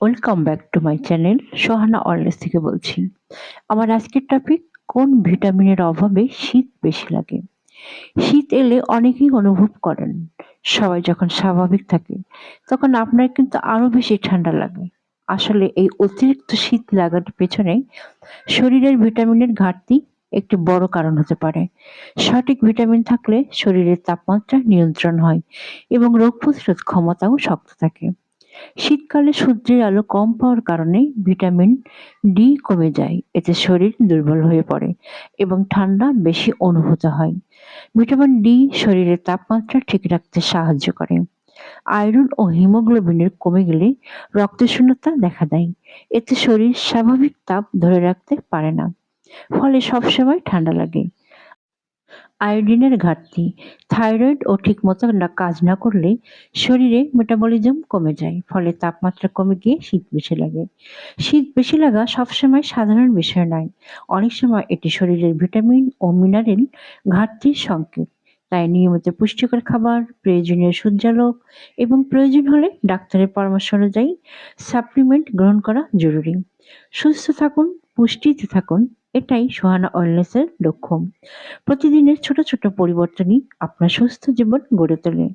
Welcome back to my channel Sohana অনলেস থেকে বলছি। আমার আজকের টপিক কোন ভিটামিনের অভাবে শীত বেশি লাগে? শীত এলে অনেকেই অনুভব করেন, সবাই যখন স্বাভাবিক থাকে, তখন আপনার কিন্তু আরও বেশি ঠান্ডা লাগে। আসলে এই অতিরিক্ত শীত লাগার পেছনে শরীরের ভিটামিনের ঘাটতি একটি বড় কারণ হতে পারে। সঠিক ভিটামিন থাকলে শরীরের তাপমাত্রা নিয়ন্ত্রণ হয় এবং রোগ প্রতিরোধ ক্ষমতাও শক্ত থাকে। শীতকালে সূর্যের আলো কম পাওয়ার কারণে ভিটামিন ডি কমে যায়, এতে শরীর দুর্বল হয়ে পড়ে এবং ঠান্ডা বেশি অনুভূত হয়। ভিটামিন ডি শরীরের তাপমাত্রা ঠিক রাখতে সাহায্য করে। আয়রন ও হিমোগ্লোবিনের কমে গেলে রক্তশূন্যতা দেখা দেয়, এতে শরীর স্বাভাবিক তাপ ধরে রাখতে পারে না, ফলে সবসময় ঠান্ডা লাগে। আয়োডিনের ঘাটতি। থাইরয়েড ও ঠিকমতো কাজ না করলে শরীরে মেটাবলিজম কমে যায়, ফলে তাপমাত্রা কমে গিয়ে শীত বেশি লাগে। শীত বেশি লাগা সবসময় সাধারণ বিষয় নয়। অনেক সময় এটি শরীরের ভিটামিন ও মিনারেল ঘাটতির সংকেত। তাই নিয়মিত পুষ্টিকর খাবার, প্রয়োজনীয় সূর্যালোক এবং প্রয়োজন হলে ডাক্তারের পরামর্শ অনুযায়ী সাপ্লিমেন্ট গ্রহণ করা জরুরি। সুস্থ থাকুন, পুষ্টিতে থাকুন। এটাই সোহানা ওয়েলনেসের লক্ষ্য। প্রতিদিনের ছোট ছোট পরিবর্তনই আপনার সুস্থ জীবন গড়ে তোলে।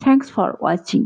Thanks for watching